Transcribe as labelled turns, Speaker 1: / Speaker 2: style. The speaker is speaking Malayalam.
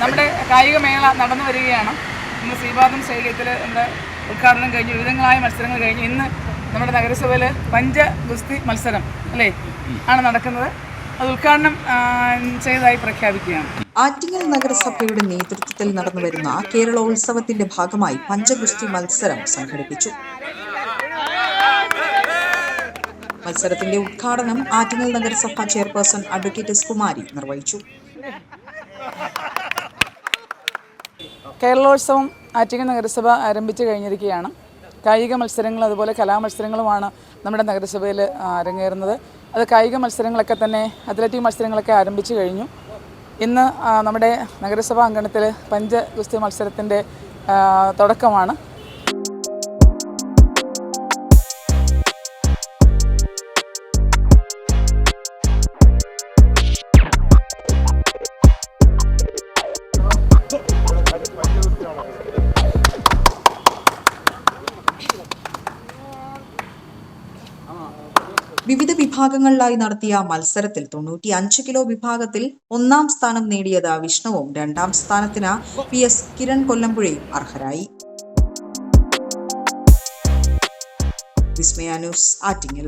Speaker 1: നമ്മുടെ കായിക മേള നടന്നു വരികയാണ്. ഇന്ന് ശ്രീപാദം സ്റ്റേഡിയത്തിൽ നമ്മുടെ ഉദ്ഘാടനം കഴിഞ്ഞു വിവിധങ്ങളായ മത്സരങ്ങൾ കഴിഞ്ഞു ഇന്ന് നമ്മുടെ നഗരസഭയിൽ പഞ്ച ഗുസ്തി മത്സരം അല്ലേ? ആണ് നടക്കുന്നത്. അത് ഉദ്ഘാടനം ചെയ്തതായി പ്രഖ്യാപിക്കുകയാണ്.
Speaker 2: ആറ്റിങ്ങൽ നഗരസഭയുടെ നേതൃത്വത്തിൽ നടന്നു വരുന്ന കേരളോത്സവത്തിന്റെ ഭാഗമായി പഞ്ചഗുസ്തി മത്സരം സംഘടിപ്പിച്ചു. മത്സരത്തിന്റെ ഉദ്ഘാടനം ആറ്റിങ്ങൽ നഗരസഭ ചെയർപേഴ്സൺ അഡ്വക്കേറ്റ് എസ് കുമാരി നിർവഹിച്ചു.
Speaker 1: കേരളോത്സവം ആറ്റിങ്ങൽ നഗരസഭ ആരംഭിച്ചു കഴിഞ്ഞിരിക്കുകയാണ്. കായിക മത്സരങ്ങൾ അതുപോലെ കലാമത്സരങ്ങളുമാണ് നമ്മുടെ നഗരസഭയിൽ അരങ്ങേറുന്നത്. അത് കായിക മത്സരങ്ങളൊക്കെ തന്നെ അത്ലറ്റിക് മത്സരങ്ങളൊക്കെ ആരംഭിച്ചു കഴിഞ്ഞു. ഇന്ന് നമ്മുടെ നഗരസഭാ അങ്കണത്തിൽ പഞ്ച ഗുസ്തി മത്സരത്തിന്റെ തുടക്കമാണ്.
Speaker 2: വിവിധ വിഭാഗങ്ങളിലായി നടത്തിയ മത്സരത്തിൽ തൊണ്ണൂറ്റി അഞ്ച് കിലോ വിഭാഗത്തിൽ ഒന്നാം സ്ഥാനം നേടിയത് വിഷ്ണുവും രണ്ടാം സ്ഥാനത്തിന് പി എസ് കിരൺ കൊല്ലമ്പുഴയും അർഹരായി. ആറ്റിങ്ങൽ.